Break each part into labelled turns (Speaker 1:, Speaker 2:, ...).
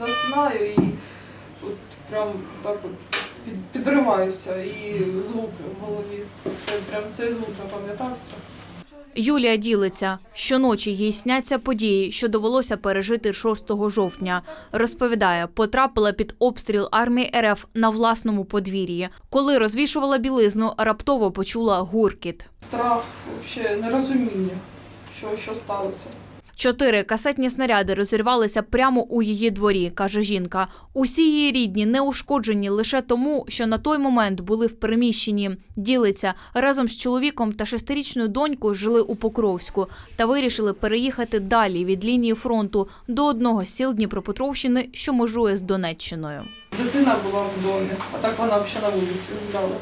Speaker 1: Засинаю і от прям так от під, підриваюся і звук в голові. Це прям цей звук запам'ятався.
Speaker 2: Юлія ділиться, щоночі їй сняться події, що довелося пережити 6 жовтня. Розповідає, потрапила під обстріл армії РФ на власному подвір'ї. Коли розвішувала білизну, раптово почула гуркіт.
Speaker 1: Страх, взагалі нерозуміння, що, що сталося.
Speaker 2: Чотири касетні снаряди розірвалися прямо у її дворі, каже жінка. Усі її рідні не ушкоджені лише тому, що на той момент були в переміщенні. Ділиться разом з чоловіком та шестирічною донькою жили у Покровську та вирішили переїхати далі від лінії фронту до одного з сіл Дніпропетровщини, що межує з Донеччиною.
Speaker 1: Дитина була в домі, а так вона взагалі на вулиці гуляла.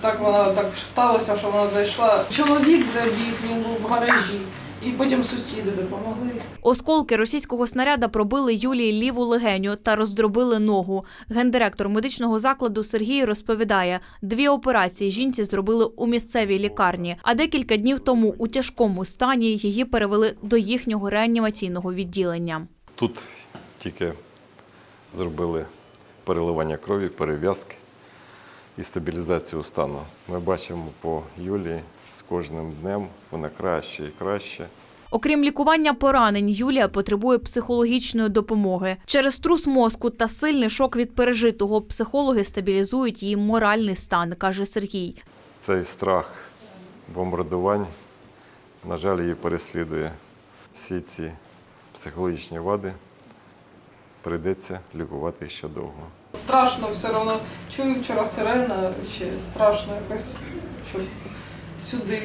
Speaker 1: Так вона так сталося, що вона зайшла. Чоловік забіг, він був в гаражі, і потім сусіди допомогли.
Speaker 2: Осколки російського снаряда пробили Юлії ліву легеню та роздробили ногу. Гендиректор медичного закладу Сергій розповідає, дві операції жінці зробили у місцевій лікарні, а декілька днів тому у тяжкому стані її перевели до їхнього реанімаційного відділення.
Speaker 3: Тут тільки зробили переливання крові, перев'язки і стабілізацію стану. Ми бачимо по Юлії з кожним днем вона краще і краще.
Speaker 2: Окрім лікування поранень, Юлія потребує психологічної допомоги. Через трус мозку та сильний шок від пережитого психологи стабілізують її моральний стан, каже Сергій.
Speaker 3: Цей страх бомбардувань, на жаль, її переслідує. Всі ці психологічні вади прийдеться лікувати ще довго.
Speaker 1: Страшно все одно. Чую вчора сирена, ще страшно якось, щоб сюди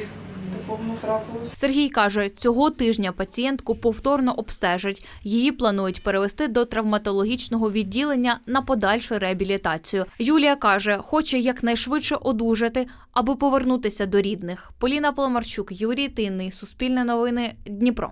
Speaker 1: такого трапилось.
Speaker 2: Сергій каже, цього тижня пацієнтку повторно обстежать. Її планують перевести до травматологічного відділення на подальшу реабілітацію. Юлія каже, хоче якнайшвидше одужати, аби повернутися до рідних. Поліна Паламарчук, Юрій Тинний, Суспільне новини, Дніпро.